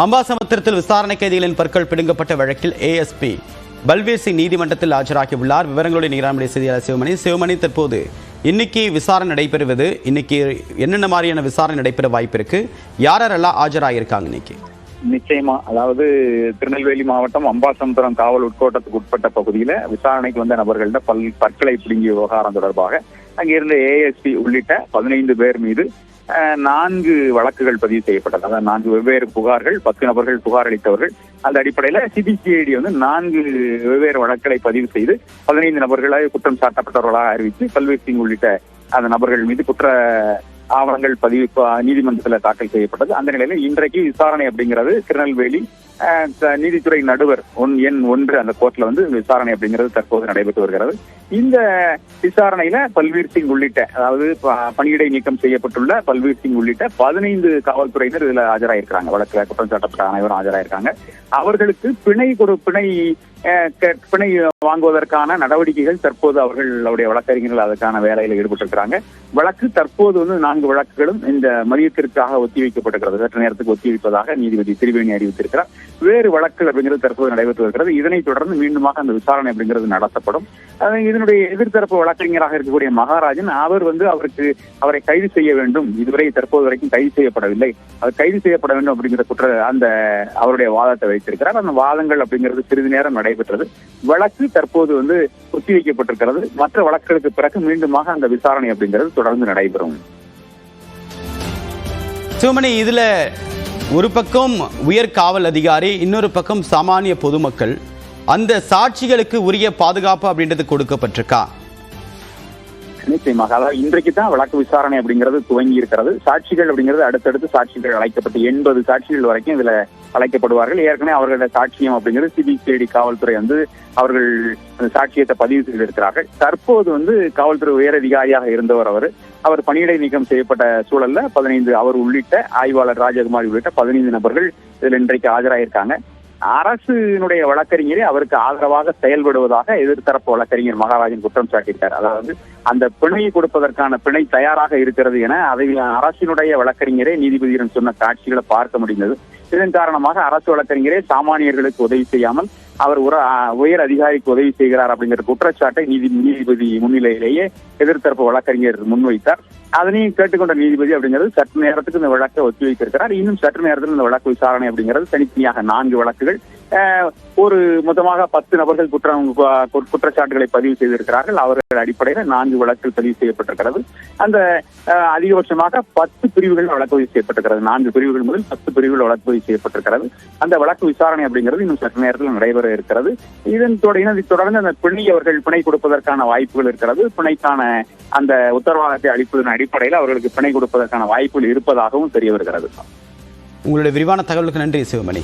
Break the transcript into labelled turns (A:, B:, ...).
A: அம்பாசமுத்திரத்தில் விசாரணை கைதிகளின் பற்கள் பிடுங்கப்பட்ட வழக்கில் ஏஎஸ்பி பல்வீர் சிங் நீதிமன்றத்தில் ஆஜராகியுள்ளார். விவரங்களுடைய நீராமணி செய்தியாளர் சிவமணி. சிவமணி தற்போது இன்னைக்கு விசாரணை நடைபெறுவது இன்னைக்கு என்னென்ன மாதிரியான விசாரணை நடைபெற வாய்ப்பு இருக்கு? யாரெல்லாம் ஆஜராகியிருக்காங்க இன்னைக்கு?
B: நிச்சயமா. அதாவது திருநெல்வேலி மாவட்டம் அம்பாசமுத்திரம் காவல் உட்கோட்டத்துக்கு உட்பட்ட பகுதியில விசாரணைக்கு வந்த நபர்கள்ட்ட பல் பற்களை பிடுங்கிய விவகாரம் தொடர்பாக அங்கிருந்த ஏஎஸ்பி உள்ளிட்ட பதினைந்து பேர் மீது நான்கு வழக்குகள் பதிவு செய்யப்பட்டது. அதாவது நான்கு வெவ்வேறு புகார்கள் பத்து நபர்கள் புகார் அளித்தவர்கள். அந்த அடிப்படையில சிபிசிஐடி வந்து நான்கு வெவ்வேறு வழக்குகளை பதிவு செய்து பதினைந்து நபர்களை குற்றம் சாட்டப்பட்டவர்களாக அறிவித்து பல்வேறு சிங் உள்ளிட்ட அந்த நபர்கள் மீது குற்ற ஆவணங்கள் பதிவு நீதிமன்றத்தில் தாக்கல் செய்யப்பட்டது. அந்த நிலையில இன்றைக்கு விசாரணை அப்படிங்கிறது திருநெல்வேலி Uh, நீதித்துறை நடுவர் ஒன் எண் ஒன்று அந்த கோர்ட்ல வந்து விசாரணை அப்படிங்கிறது தற்போது நடைபெற்று வருகிறது. இந்த விசாரணையில பல்வீர் சிங் உள்ளிட்ட அதாவது ப- பணியிடை நீக்கம் செய்யப்பட்டுள்ள பல்வீர் சிங் உள்ளிட்ட பதினைந்து காவல்துறையினர் இதுல ஆஜராயிருக்கிறாங்க. வழக்குல குற்றம் சாட்டப்பட்ட அனைவரும் ஆஜராயிருக்காங்க. அவர்களுக்கு பிணை கொடு பிணை பிணை வாங்குவதற்கான நடவடிக்கைகள் தற்போது அவர்களுடைய வழக்கறிஞர்கள் அதற்கான வேலையில் ஈடுபட்டிருக்கிறாங்க. வழக்கு தற்போது வந்து நான்கு வழக்குகளும் இந்த மதியத்திற்காக ஒத்திவைக்கப்பட்டிருக்கிறது. சற்று நேரத்துக்கு ஒத்திவைப்பதாக நீதிபதி திரிவேணி அறிவித்திருக்கிறார். வேறு வழக்குகள் அப்படிங்கிறது தற்போது நடைபெற்று வருகிறது. இதனைத் தொடர்ந்து மீண்டுமாக அந்த விசாரணை அப்படிங்கிறது நடத்தப்படும். இதனுடைய எதிர்த்தரப்பு வழக்கறிஞராக இருக்கக்கூடிய மகாராஜன் அவர் வந்து அவருக்கு அவரை கைது செய்ய வேண்டும். இதுவரை தற்போது வரைக்கும் கைது செய்யப்படவில்லை. அவர் கைது செய்யப்பட வேண்டும் அப்படிங்கிற குற்ற அந்த அவருடைய வாதத்தை வைத்திருக்கிறார். அந்த வாதங்கள் அப்படிங்கிறது சிறிது நேரம் நடைபெற்றது. வழக்கு தற்போது வந்து ஒத்திவைக்கப்பட்டிருக்கிறது. மற்ற வழக்குகளுக்கு பிறகு மீண்டுமாக அந்த விசாரணை அப்படிங்கிறது தொடர்ந்து நடைபெறும்.
A: சிவமணி இதுல ஒரு பக்கம் உயர் காவல் அதிகாரி இன்னொரு பக்கம் சாமானிய பொதுமக்கள். அந்த சாட்சிகளுக்கு உரிய பாதுகாப்பு அப்படின்றது கொடுக்கப்பட்டிருக்கா?
B: நிச்சயமாக. அதாவது இன்றைக்கு தான் வழக்கு விசாரணை அப்படிங்கிறது துவங்கி இருக்கிறது. சாட்சிகள் அப்படிங்கிறது அடுத்தடுத்து சாட்சிகள் அழைக்கப்பட்டு எண்பது சாட்சிகள் வரைக்கும் இதுல அழைக்கப்படுவார்கள். ஏற்கனவே அவர்களோட சாட்சியம் அப்படிங்கிறது சிபிசிஐடி காவல்துறை வந்து அவர்கள் அந்த சாட்சியத்தை பதிவு செய்திருக்கிறார்கள். தற்போது வந்து காவல்துறை உயரதிகாரியாக இருந்தவர் அவர். அவர் பணியிடை நீக்கம் செய்யப்பட்ட சூழல்ல பதினைந்து அவர் உள்ளிட்ட ஆய்வாளர் ராஜகுமாரி உள்ளிட்ட பதினைந்து நபர்கள் இதில் இன்றைக்கு ஆஜராயிருக்காங்க. அரசினுடைய வழக்கறிஞரே அவருக்கு ஆதரவாக செயல்படுவதாக எதிர்த்தரப்பு வழக்கறிஞர் மகாராஜன் குற்றம் சாட்டியிருக்கார். அதாவது அந்த பிணையை கொடுப்பதற்கான பிணை தயாராக இருக்கிறது என அதை அரசினுடைய வழக்கறிஞரே நீதிபதியிடம் சொன்ன காட்சிகளை பார்க்க முடிந்தது. இதன் காரணமாக அரசு வழக்கறிஞரே சாமானியர்களுக்கு உதவி செய்யாமல் அவர் உயர் அதிகாரிக்கு உதவி செய்கிறார் அப்படிங்கிற குற்றச்சாட்டை நீதி நீதிபதி முன்னிலையிலேயே எதிர்த்தரப்பு வழக்கறிஞர் முன்வைத்தார். அதனையும் கேட்டுக்கொண்ட நீதிபதி அப்படிங்கிறது சற்று நேரத்துக்கு இந்த வழக்கை ஒத்திவைத்திருக்கிறார் இன்னும் சற்று நேரத்தில் இந்த வழக்கு விசாரணை அப்படிங்கிறது தனித்தனியாக நான்கு வழக்குகள் ஒரு மொத்தமாக பத்து நபர்கள் குற்றம் குற்றச்சாட்டுகளை பதிவு செய்திருக்கிறார்கள். அவர்கள் அடிப்படையில் நான்கு வழக்குகள் பதிவு செய்யப்பட்டிருக்கிறது. அந்த அதிகபட்சமாக பத்து பிரிவுகள் வழக்கு பதிவு செய்யப்பட்டிருக்கிறது. நான்கு பிரிவுகள் முதல் பத்து பிரிவுகள் வழக்கு பதிவு செய்யப்பட்டிருக்கிறது. அந்த வழக்கு விசாரணை அப்படிங்கிறது இன்னும் சற்று நேரத்தில் நடைபெற இருக்கிறது. இதன் தொடர்ந்து தொடர்ந்து அந்த பிணை அவர்கள் பிணை கொடுப்பதற்கான வாய்ப்புகள் இருக்கிறது. பிணைக்கான அந்த உத்தரவாதத்தை அளிப்பதன் அடிப்படையில் அவர்களுக்கு பிணை கொடுப்பதற்கான வாய்ப்புகள் இருப்பதாகவும் தெரிய வருகிறது.
A: உங்களுடைய விரிவான தகவலுக்கு நன்றி சிவமணி.